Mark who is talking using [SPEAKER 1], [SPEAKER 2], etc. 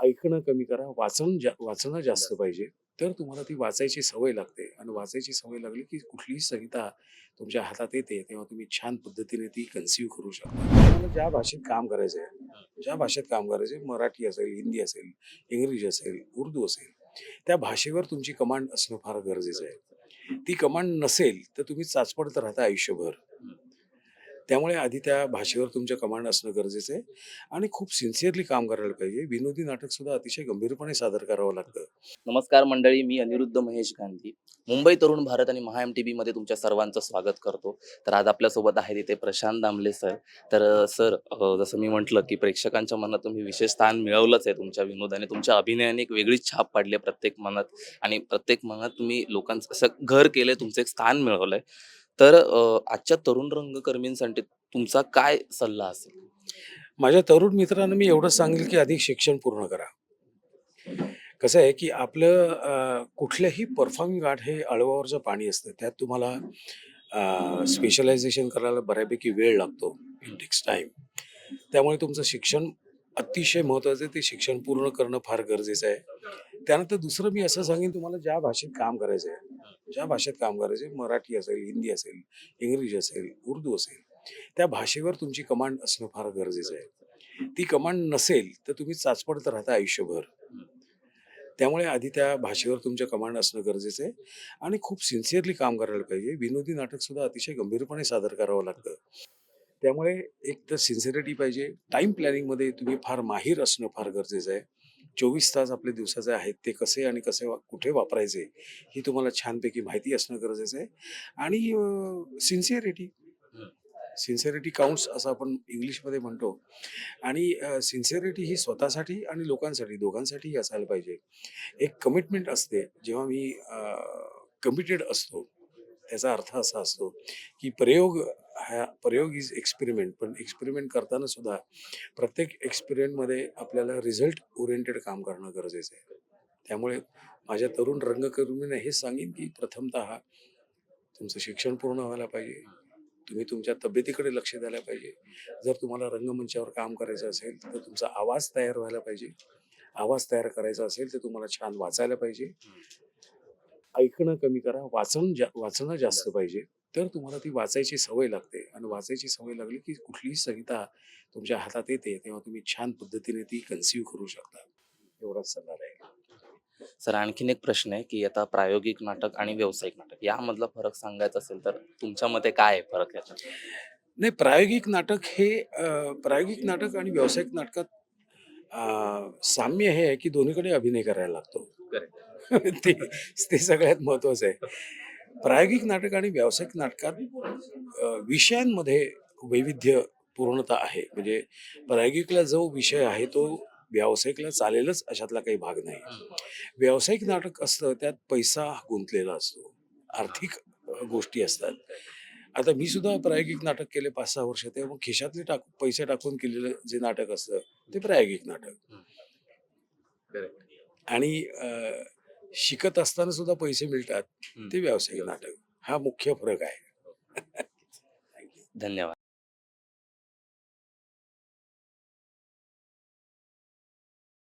[SPEAKER 1] ऐकणं कमी करा वाचन जा वाचणं जास्त पाहिजे. तर तुम्हाला ती वाचायची सवय लागते आणि वाचायची सवय लागली की कुठलीही संहिता तुमच्या हातात येते तेव्हा तुम्ही छान पद्धतीने ती कन्सिव्ह करू शकता. तुम्हाला ज्या भाषेत काम करायचं आहे ज्या भाषेत काम करायचं आहे मराठी असेल हिंदी असेल इंग्लिश असेल उर्दू असेल त्या भाषेवर तुमची कमांड असणं फार गरजेचं आहे. ती कमांड नसेल तर तुम्ही चाचपडत राहता आयुष्यभर. त्यामुळे आधी त्या भाषेवर तुमच्या कमांड असणं गरजेचं आहे. आणि खूप सिन्सिअरली काम करायला पाहिजे. विनोदी नाटक सुद्धा अतिशय गंभीरपणे सादर करावं लागतं.
[SPEAKER 2] नमस्कार मंडळी मी अनिरुद्ध महेश गांधी. मुंबई तरुण भारत आणि महा एम टी मध्ये तुमच्या सर्वांचं स्वागत करतो. तर आज आपल्यासोबत आहे तिथे प्रशांत दामले सर. तर सर जसं मी म्हटलं की प्रेक्षकांच्या मनात तुम्ही विशेष स्थान मिळवलंच आहे तुमच्या विनोदाने. तुमच्या अभिनयाने एक वेगळीच छाप पाडली आहे प्रत्येक मनात. आणि प्रत्येक मनात तुम्ही लोकांचं असं घर केलंय तुमचं एक स्थान मिळवलंय. तर अ, आजच्या तरुण रंगकर्मींसाठी तुमचा काय सल्ला असेल?
[SPEAKER 1] माझ्या तरुण मित्रांना मी एवढंच सांगेल की अधिक शिक्षण पूर्ण करा. कसं आहे की आपलं कुठल्याही कुठलंही परफॉर्मिंग आर्ट हे अळवावरचं पाणी असतं त्यात तुम्हाला स्पेशलायझेशन करायला बऱ्यापैकी वेळ लागतो इट टेक्स टाईम त्यामुळे तुमचं शिक्षण अतिशय महत्त्वाचं आहे. ते शिक्षण पूर्ण करणं फार गरजेचं आहे. त्यानंतर दुसरं मी असं सांगेन तुम्हाला ज्या भाषेत काम करायचं आहे ज्या भाषेत काम करायचे मराठी असेल हिंदी असेल इंग्रजी असेल उर्दू असेल त्या भाषेवर तुमची कमांड असणं फार गरजेचं आहे. ती कमांड नसेल तर तुम्ही चाचपडत राहता आयुष्यभर. त्यामुळे आधी त्या भाषेवर तुमच्या कमांड असणं गरजेचं आहे. आणि खूप सिन्सिअरली काम करायला पाहिजे. विनोदी नाटक सुद्धा अतिशय गंभीरपणे सादर करावं लागतं. त्यामुळे एक तर सिन्सिअरिटी पाहिजे. टाईम प्लॅनिंगमध्ये तुम्ही फार माहीर असणं फार गरजेचं आहे. चोवीस तास आपले दिवसाचे आहेत ते कसे आणि कसे वा- कुठे वापरायचे ही तुम्हाला छानपैकी माहिती असणं गरजेचं आहे. आणि सिन्सिअरिटी सिन्सिअरिटी काउंट्स असं आपण इंग्लिशमध्ये म्हणतो. आणि सिन्सिअरिटी ही स्वतःसाठी आणि लोकांसाठी दोघांसाठीही असायला पाहिजे. एक कमिटमेंट असते. जेव्हा मी कमिटेड असतो त्याचा अर्थ असा असतो की प्रयोग हा प्रयोग इज एक्सपेरिमेंट पण एक्सपेरिमेंट करताना सुद्धा प्रत्येक एक्सपेरिमेंटमध्ये आपल्याला रिझल्ट ओरिएंटेड काम करणं गरजेचं आहे. त्यामुळे माझ्या तरुण रंगकर्मींना हे सांगेन की प्रथमतः तुमचं शिक्षण पूर्ण व्हायला पाहिजे. तुम्ही तुमच्या तब्येतीकडे लक्ष द्यायला पाहिजे. जर तुम्हाला रंगमंचावर काम करायचं असेल तर तुमचा आवाज तयार व्हायला पाहिजे. आवाज तयार करायचा असेल तर तुम्हाला छान वाचायला पाहिजे. ऐकणं कमी करा वाचन जा वाचणं जास्त पाहिजे. तर तुम्हाला ती वाचायची सवय लागते आणि वाचायची सवय लागली की कुठलीही संहिता तुमच्या हातात येते तेव्हा तुम्ही छान पद्धतीने ती कन्सिव्ह करू शकता. एवढाच सल्ला राहील.
[SPEAKER 2] सर आणखीन एक प्रश्न आहे की आता प्रायोगिक नाटक आणि व्यावसायिक नाटक यामधला फरक सांगायचा असेल तर तुमच्या मते काय आहे फरक याच्यात?
[SPEAKER 1] नाही प्रायोगिक नाटक हे प्रायोगिक नाटक आणि व्यावसायिक नाटकात साम्य हे आहे की दोन्हीकडे अभिनय करायला लागतो. ते ते सगळ्यात महत्वाचं आहे. प्रायोगिक नाटक आणि व्यावसायिक नाटकात विषयांमध्ये वैविध्य पूर्णता आहे. म्हणजे प्रायोगिकला जो विषय आहे तो व्यावसायिकला चालेलच अशातला काही भाग नाही. व्यावसायिक नाटक असतं त्यात पैसा गुंतलेला असतो. आर्थिक गोष्टी असतात. आता मी सुद्धा प्रायोगिक नाटक केले पाच सहा वर्ष तेव्हा मग खिशातले टाक पैसे टाकून केलेलं जे नाटक असतं ते प्रायोगिक नाटक. आणि शिकत असताना सुद्धा पैसे मिळतात. ते व्यावसायिक नाटक. हा मुख्य फरक आहे.
[SPEAKER 2] धन्यवाद.